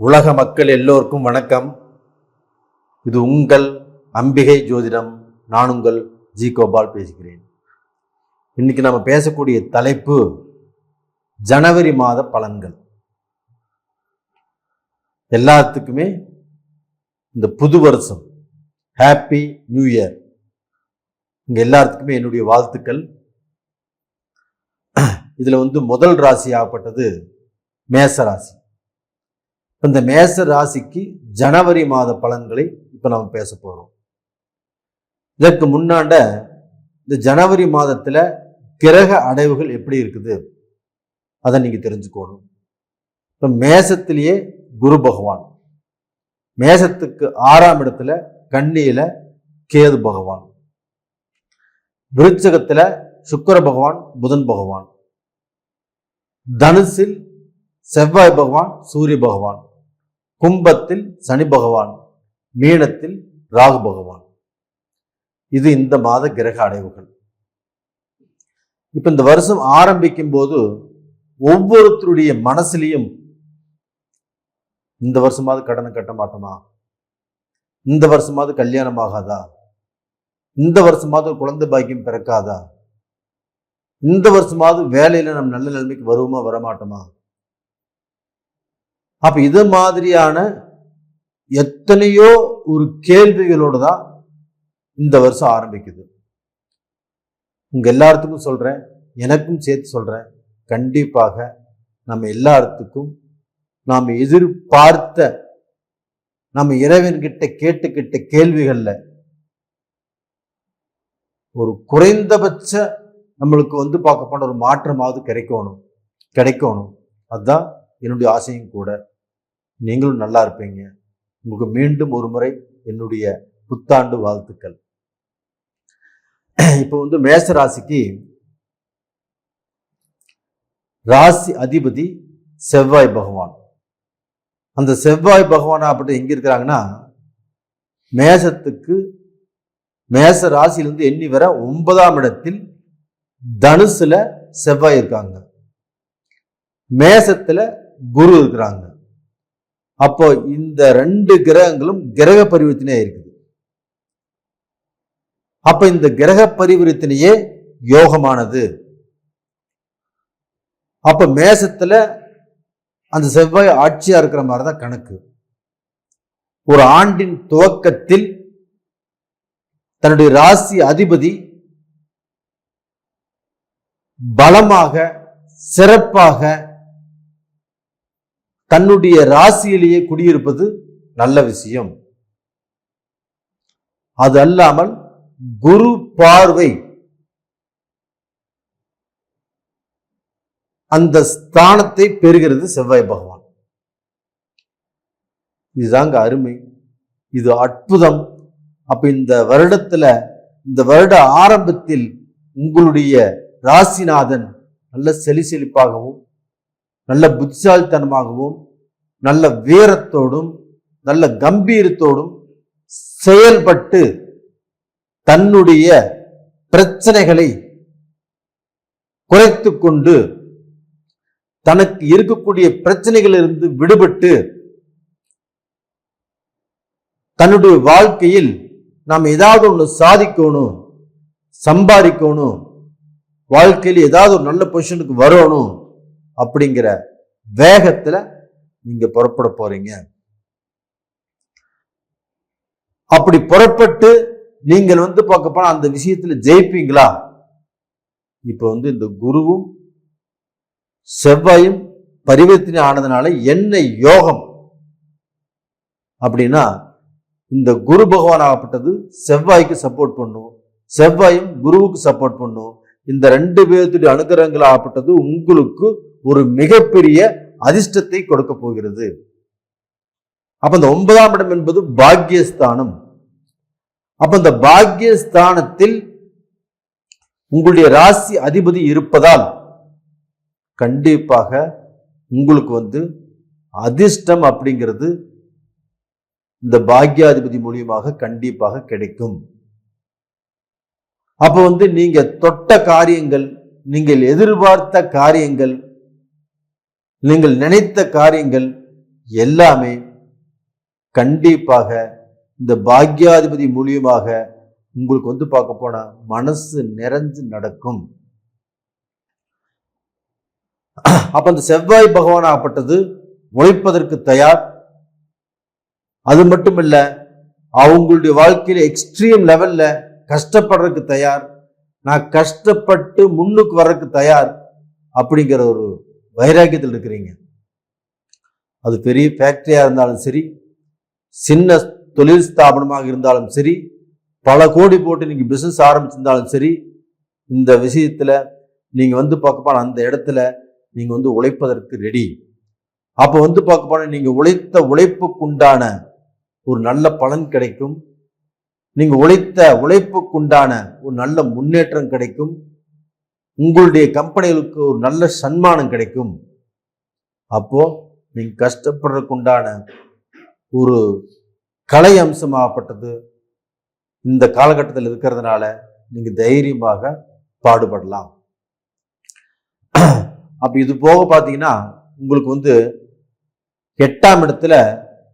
உலக மக்கள் எல்லோருக்கும் வணக்கம். இது உங்கள் அம்பிகை ஜோதிடம். நான் உங்கள் ஜி கோபால் பேசுகிறேன். இன்னைக்கு நம்ம பேசக்கூடிய தலைப்பு ஜனவரி மாத பலன்கள். எல்லாத்துக்குமே இந்த புது வருஷம் ஹாப்பி நியூ இயர் இங்கே எல்லாத்துக்குமே என்னுடைய வாழ்த்துக்கள். இதில் வந்து முதல் ராசி ஆகப்பட்டது மேச ராசி. இந்த மேச ராசிக்கு ஜனவரி மாத பலன்களை இப்போ நம்ம பேச போகிறோம் இதற்கு முன்னாண்ட இந்த ஜனவரி மாதத்தில் கிரக அடைவுகள் எப்படி இருக்குது? அதை நீங்கள் தெரிஞ்சுக்கணும். இப்போ மேசத்திலேயே குரு பகவான். மேசத்துக்கு ஆறாம் இடத்துல கன்னியில கேது பகவான். விருச்சகத்தில் சுக்கிர பகவான் புதன் பகவான். தனுசில் செவ்வாய் பகவான் சூரிய பகவான். கும்பத்தில் சனி பகவான் மீனத்தில் ராகு பகவான். இது இந்த மாத கிரக அடைவுகள். இப்போ இந்த வருஷம் ஆரம்பிக்கும் போது ஒவ்வொருத்தருடைய மனசுலையும் இந்த வருஷமாவது கடனை கட்ட மாட்டோமா? இந்த வருஷமாவது கல்யாணம் ஆகாதா? இந்த வருஷமாவது குழந்தை பாக்கியம் பிறக்காதா? இந்த வருஷமாவது வேலையில நம்ம நல்ல நிலைமைக்கு வருவோமா வரமாட்டோமா? அப்ப இது மாதிரியான எத்தனையோ ஒரு கேள்விகளோடு தான் இந்த வருஷம் ஆரம்பிக்குது. உங்க எல்லாத்துக்கும் சொல்றேன் எனக்கும் சேர்த்து சொல்றேன் கண்டிப்பாக நம்ம எல்லாத்துக்கும் நாம் எதிர்பார்த்த நம்ம இறைவன்கிட்ட கேட்டுக்கிட்ட கேள்விகளில் ஒரு குறைந்தபட்ச நம்மளுக்கு வந்து பார்க்க போன ஒரு மாற்றமாவது கிடைக்கணும் கிடைக்கணும். அதுதான் என்னுடைய ஆசையும் கூட. நீங்களும் நல்லா இருப்பீங்க. உங்களுக்கு மீண்டும் ஒரு முறை என்னுடைய புத்தாண்டு வாழ்த்துக்கள். இப்போ வந்து மேச ராசிக்கு ராசி அதிபதி செவ்வாய் பகவான். அந்த செவ்வாய் பகவான் அப்படி எங்க இருக்கிறாங்கன்னா மேசத்துக்கு மேச ராசியிலிருந்து எண்ணி வர ஒன்பதாம் இடத்தில் தனுசுல செவ்வாய் இருக்காங்க. மேசத்துல குரு இருக்கிறாங்க. அப்போ இந்த ரெண்டு கிரகங்களும் கிரக பரிவர்த்தனையா இருக்குது. அப்ப இந்த கிரக பரிவர்த்தனையே யோகமானது. அப்ப மேசத்துல அந்த செவ்வாய் ஆட்சியா இருக்கிற மாதிரி தான் கணக்கு. ஒரு ஆண்டின் துவக்கத்தில் தன்னுடைய ராசி அதிபதி பலமாக சிறப்பாக தன்னுடைய ராசியிலேயே குடியிருப்பது நல்ல விஷயம். அது அல்லாமல் குரு பார்வை அந்த ஸ்தானத்தை பெறுகிறது செவ்வாய் பகவான். இதுதாங்க அருமை. இது அற்புதம். அப்ப இந்த வருடத்துல இந்த வருட ஆரம்பத்தில் உங்களுடைய ராசிநாதன் நல்ல செலி செழிப்பாகவும் நல்ல புத்திசாலித்தனமாகவும் நல்ல வீரத்தோடும் நல்ல கம்பீரத்தோடும் செயல்பட்டு தன்னுடைய பிரச்சனைகளை குறைத்து கொண்டு தனக்கு இருக்கக்கூடிய பிரச்சனைகளிலிருந்து விடுபட்டு தன்னுடைய வாழ்க்கையில் நாம் ஏதாவது ஒன்று சாதிக்கணும் சம்பாதிக்கணும் வாழ்க்கையில் ஏதாவது ஒரு நல்ல பொசிஷனுக்கு வரணும் அப்படிங்கிற வேகத்துல நீங்க புறப்பட போறீங்க. அப்படி புறப்பட்டு நீங்கள் வந்து பார்க்க போனா அந்த விஷயத்துல ஜெயிப்பீங்களா? இப்ப வந்து இந்த குருவும் செவ்வாயும் பரிவர்த்தனை ஆனதுனால என்ன யோகம்? அப்படின்னா இந்த குரு பகவான் ஆகப்பட்டது செவ்வாய்க்கு சப்போர்ட் பண்ணும். செவ்வாயும் குருவுக்கு சப்போர்ட் பண்ணும். இந்த ரெண்டு பேர்த்துடைய அனுகிரகங்கள் ஆகப்பட்டது உங்களுக்கு ஒரு மிகப்பெரிய அதிர்ஷ்டத்தை கொடுக்க போகிறது. அப்ப இந்த ஒன்பதாம் இடம் என்பது பாக்கியஸ்தானம் அப்ப இந்த பாக்கியஸ்தானத்தில் உங்களுடைய ராசி அதிபதி இருப்பதால் கண்டிப்பாக உங்களுக்கு வந்து அதிர்ஷ்டம் அப்படிங்கிறது இந்த பாக்யாதிபதி மூலியமாக கண்டிப்பாக கிடைக்கும். அப்போ வந்து நீங்க தொட்ட காரியங்கள் நீங்கள் எதிர்பார்த்த காரியங்கள் நீங்கள் நினைத்த காரியங்கள் எல்லாமே கண்டிப்பாக இந்த பாக்யாதிபதி மூலியமாக உங்களுக்கு வந்து பார்க்க போனா மனசு நிறைஞ்சு நடக்கும். அப்ப அந்த செவ்வாய் பகவான் ஆகப்பட்டது உழைப்பதற்கு தயார். அது மட்டும் இல்ல அவங்களுடைய வாழ்க்கையில எக்ஸ்ட்ரீம் லெவல்ல கஷ்டப்படுறதுக்கு தயார். நான் கஷ்டப்பட்டு முன்னுக்கு வர்றதுக்கு தயார் அப்படிங்கிற ஒரு வைராக்கியத்தில் இருக்கிறீங்க. அது பெரிய ஃபேக்டரியாக இருந்தாலும் சரி சின்ன தொழில் ஸ்தாபனமாக இருந்தாலும் சரி பல கோடி போட்டு நீங்கள் பிஸ்னஸ் ஆரம்பிச்சிருந்தாலும் சரி இந்த விஷயத்தில் நீங்கள் வந்து பார்க்க அந்த இடத்துல நீங்கள் வந்து உழைப்பதற்கு ரெடி அப்போ வந்து பார்க்க நீங்கள் உழைத்த உழைப்புக்குண்டான ஒரு நல்ல பலன் கிடைக்கும். நீங்கள் உழைத்த உழைப்புக்குண்டான ஒரு நல்ல முன்னேற்றம் கிடைக்கும். உங்களுடைய கம்பெனிகளுக்கு ஒரு நல்ல சன்மானம் கிடைக்கும். அப்போ நீங்க கஷ்டப்படுறதுக்குண்டான ஒரு கலை அம்சமாகப்பட்டது இந்த காலகட்டத்தில் இருக்கிறதுனால நீங்க தைரியமாக பாடுபடலாம். அப்போ இது போக பார்த்தீங்கன்னா உங்களுக்கு வந்து எட்டாம் இடத்துல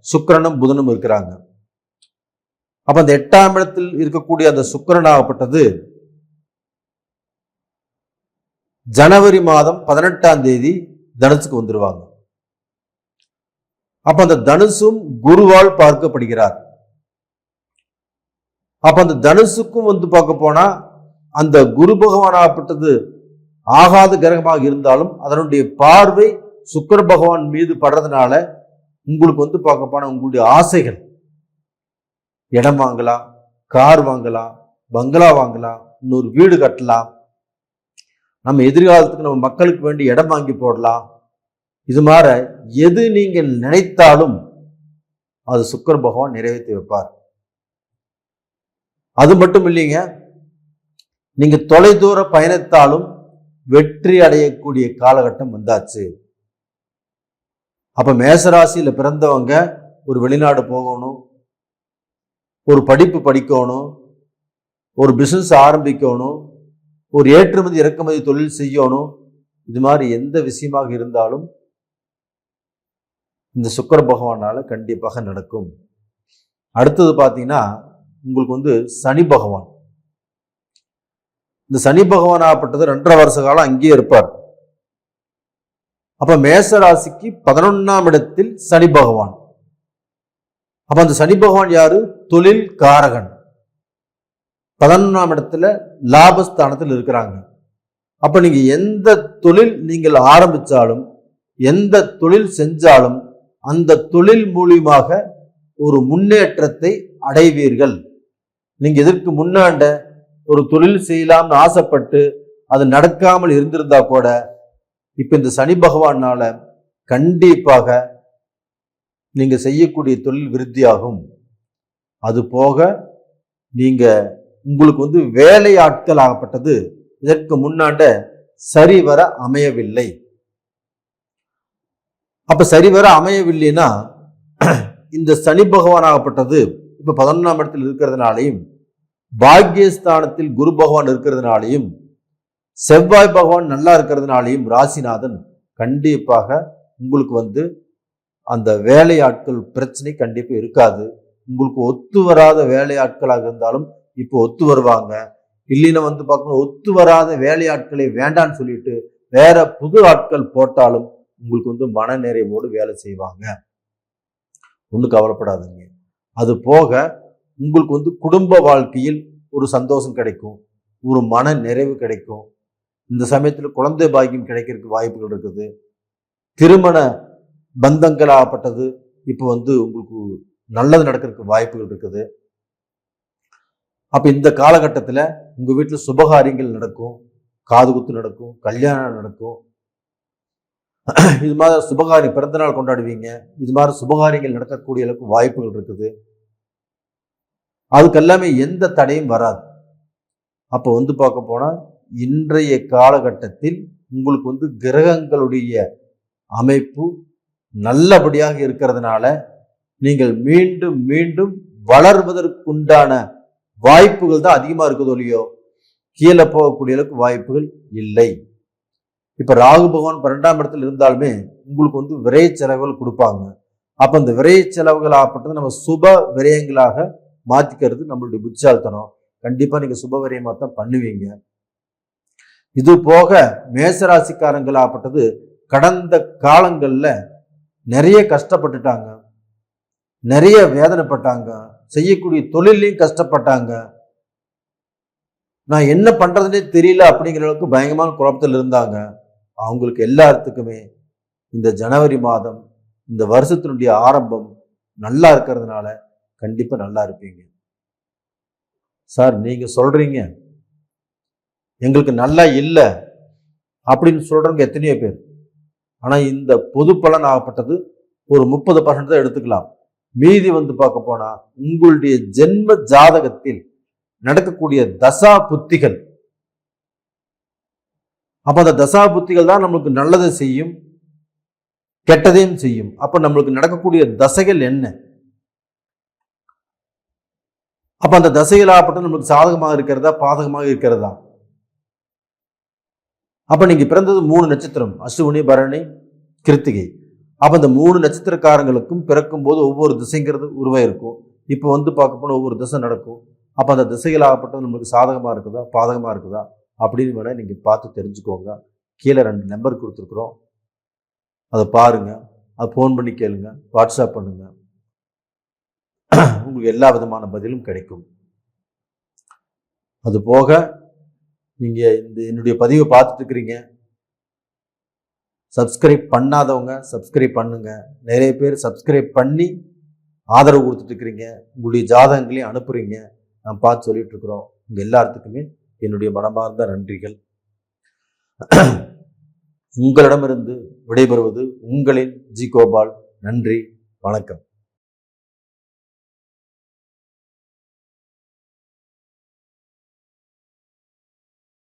சுக்கரனும் புதனும் இருக்கிறாங்க. அப்போ அந்த எட்டாம் இடத்தில் இருக்கக்கூடிய அந்த சுக்கிரனாகப்பட்டது ஜனவரி மாதம் பதினெட்டாம் தேதி தனுசுக்கு வந்துடுவாங்க அப்ப அந்த தனுசும் குருவால் பார்க்கப்படுகிறார். அப்ப அந்த தனுசுக்கும் வந்து பார்க்க போனா அந்த குரு பகவானாகப்பட்டது ஆகாத கிரகமாக இருந்தாலும் அதனுடைய பார்வை சுக்கர பகவான் மீது படுறதுனால உங்களுக்கு வந்து பார்க்க போனா உங்களுடைய ஆசைகள். இடம் வாங்கலாம் கார் வாங்கலாம் பங்களா வாங்கலாம் இன்னொரு வீடு கட்டலாம் நம்ம எதிர்காலத்துக்கு நம்ம மக்களுக்கு வேண்டி இடம் வாங்கி போடலாம். இது மாதிரி எது நீங்கள் நினைத்தாலும் அது சுக்கர பகவான் நிறைவேற்றி வைப்பார். அது மட்டும் இல்லைங்க நீங்கள் தொலைதூர பயணித்தாலும் வெற்றி அடையக்கூடிய காலகட்டம் வந்தாச்சு. அப்போ மேசராசியில் பிறந்தவங்க ஒரு வெளிநாடு போகணும் ஒரு படிப்பு படிக்கணும் ஒரு பிஸ்னஸ் ஆரம்பிக்கணும் ஒரு ஏற்றுமதி இறக்குமதி தொழில் செய்யணும். இது மாதிரி எந்த விஷயமாக இருந்தாலும் இந்த சுக்கர பகவானால கண்டிப்பாக நடக்கும். அடுத்தது பார்த்தீங்கன்னா உங்களுக்கு வந்து சனி பகவான். இந்த சனி பகவான் ஆகப்பட்டது ரெண்டரை வருஷ காலம் அங்கேயே இருப்பார். அப்ப மேச ராசிக்கு பதினொன்னாம் இடத்தில் சனி பகவான். அப்ப அந்த சனி பகவான் யாரு? தொழில் காரகன் பதினொன்றாம் இடத்துல லாபஸ்தானத்தில் இருக்கிறாங்க. அப்போ நீங்கள் எந்த தொழில் நீங்கள் ஆரம்பிச்சாலும் எந்த தொழில் செஞ்சாலும் அந்த தொழில் மூலியமாக ஒரு முன்னேற்றத்தை அடைவீர்கள். நீங்கள் இதற்கு முன்னாண்ட ஒரு தொழில் செய்யலாம்னு ஆசைப்பட்டு அது நடக்காமல் இருந்திருந்தா கூட இப்போ இந்த சனி பகவானால் கண்டிப்பாக நீங்கள் செய்யக்கூடிய தொழில் விருத்தியாகும். அது போக நீங்கள் உங்களுக்கு வந்து வேலையாட்கள் ஆகப்பட்டது இதற்கு முன்னாண்ட சரிவர அமையவில்லை. அப்ப சரிவர அமையவில்லைன்னா இந்த சனி பகவான் ஆகப்பட்டது இப்ப பதினொன்றாம் இடத்தில் இருக்கிறதுனாலையும் பாக்யஸ்தானத்தில் குரு பகவான் இருக்கிறதுனாலையும் செவ்வாய் பகவான் நல்லா இருக்கிறதுனாலையும் ராசிநாதன் கண்டிப்பாக உங்களுக்கு வந்து அந்த வேலையாட்கள் பிரச்சனை கண்டிப்பாக இருக்காது. உங்களுக்கு ஒத்து வராத வேலையாட்களாக இருந்தாலும் இப்போ ஒத்து வருவாங்க. இல்லைன்னா வந்து பார்க்கணும் ஒத்து வராத வேலையாட்களை வேண்டான்னு சொல்லிட்டு வேற புது ஆட்கள் போட்டாலும் உங்களுக்கு வந்து மன நிறைவோடு வேலை செய்வாங்க. ஒன்றும் கவலைப்படாதீங்க. அது போக உங்களுக்கு வந்து குடும்ப வாழ்க்கையில் ஒரு சந்தோஷம் கிடைக்கும். ஒரு மன நிறைவு கிடைக்கும். இந்த சமயத்தில் குழந்தை பாக்கியம் கிடைக்கிறதுக்கு வாய்ப்புகள் இருக்குது. திருமண பந்தங்கள் ஆகப்பட்டது இப்போ வந்து உங்களுக்கு நல்லது நடக்கிறதுக்கு வாய்ப்புகள் இருக்குது. அப்போ இந்த காலகட்டத்தில் உங்கள் வீட்டில் சுபகாரியங்கள் நடக்கும் காது குத்து நடக்கும் கல்யாணம் நடக்கும். இது மாதிரி சுபகாரியம் பிறந்தநாள் கொண்டாடுவீங்க. இது மாதிரி சுபகாரியங்கள் நடக்கக்கூடிய அளவுக்கு வாய்ப்புகள் இருக்குது. அதுக்கெல்லாமே எந்த தடையும் வராது. அப்போ வந்து பார்க்க போனால் இன்றைய காலகட்டத்தில் உங்களுக்கு வந்து கிரகங்களுடைய அமைப்பு நல்லபடியாக இருக்கிறதுனால நீங்கள் மீண்டும் மீண்டும் வளர்வதற்குண்டான வாய்ப்புகள் தான் அதிகமாக இருக்குதோ கீழே போகக்கூடிய அளவுக்கு வாய்ப்புகள் இல்லை. இப்போ ராகு பகவான் பன்னெண்டாம் இடத்துல இருந்தாலுமே உங்களுக்கு வந்து விரைய செலவுகள் கொடுப்பாங்க. அப்போ இந்த விரைய செலவுகள் ஆப்பட்டது நம்ம சுப விரயங்களாக மாற்றிக்கிறது நம்மளுடைய புத்திசாலித்தனம். கண்டிப்பாக நீங்கள் சுப விரயமாக தான் பண்ணுவீங்க. இது போக மேசராசிக்காரங்கள் ஆப்பட்டது கடந்த காலங்களில் நிறைய கஷ்டப்பட்டுட்டாங்க. நிறைய வேதனைப்பட்டாங்க. செய்யக்கூடிய தொழிலையும் கஷ்டப்பட்டாங்க. நான் என்ன பண்றதுனே தெரியல அப்படிங்கிற அளவுக்கு பயங்கரமான குழப்பத்தில் இருந்தாங்க. அவங்களுக்கு எல்லாத்துக்குமே இந்த ஜனவரி மாதம் இந்த வருஷத்தினுடைய ஆரம்பம் நல்லா இருக்கிறதுனால கண்டிப்பாக நல்லா இருப்பீங்க. சார் நீங்கள் சொல்கிறீங்க எங்களுக்கு நல்லா இல்லை அப்படின்னு சொல்றவங்க எத்தனையோ பேர். ஆனால் இந்த பொது பலன் ஆகப்பட்டது ஒரு முப்பது பர்சன்ட் தான் எடுத்துக்கலாம். மீதி வந்து பார்க்க போனா உங்களுடைய ஜென்ம ஜாதகத்தில் நடக்கக்கூடிய தசா புத்திகள். அப்ப அந்த தசா புத்திகள் தான் நம்மளுக்கு நல்லதை செய்யும் கெட்டதையும் செய்யும். அப்ப நம்மளுக்கு நடக்கக்கூடிய தசைகள் என்ன? அப்ப அந்த தசைகள் ஆகப்பட்ட நம்மளுக்கு சாதகமாக இருக்கிறதா பாதகமாக இருக்கிறதா? அப்ப நீங்க பிறந்தது மூணு நட்சத்திரம் அஸ்வினி பரணி கிருத்திகை. அப்போ இந்த மூணு நட்சத்திரக்காரங்களுக்கும் பிறக்கும் போது ஒவ்வொரு திசைங்கிறது உருவாயிருக்கும். இப்போ வந்து பார்க்க போனால் ஒவ்வொரு திசை நடக்கும். அப்போ அந்த திசைகள் ஆகப்பட்டது நம்மளுக்கு சாதகமாக இருக்குதா? பாதகமாக இருக்குதா? அப்படின்னு வேணால் நீங்கள் பார்த்து தெரிஞ்சுக்கோங்க. கீழே ரெண்டு நம்பர் கொடுத்துருக்குறோம். அதை பாருங்கள் அதை ஃபோன் பண்ணி கேளுங்க. வாட்ஸ்அப் பண்ணுங்கள் உங்களுக்கு எல்லா விதமான பதிலும் கிடைக்கும். அது போக நீங்கள் இந்த என்னுடைய பதிவை பார்த்துட்டு இருக்கிறீங்க. சப்ஸ்கிரைப் பண்ணாதவங்க சப்ஸ்கிரைப் பண்ணுங்க. நிறைய பேர் சப்ஸ்கிரைப் பண்ணி ஆதரவு கொடுத்துட்ருக்கிறீங்க உங்களுடைய ஜாதகங்களையும் அனுப்புகிறீங்க நான் பார்த்து சொல்லிகிட்ருக்குறோம் உங்கள் எல்லாத்துக்குமே என்னுடைய மனமார்ந்த நன்றிகள். உங்களிடமிருந்து விடைபெறுவது உங்களின் ஜி கோபால். நன்றி. வணக்கம்.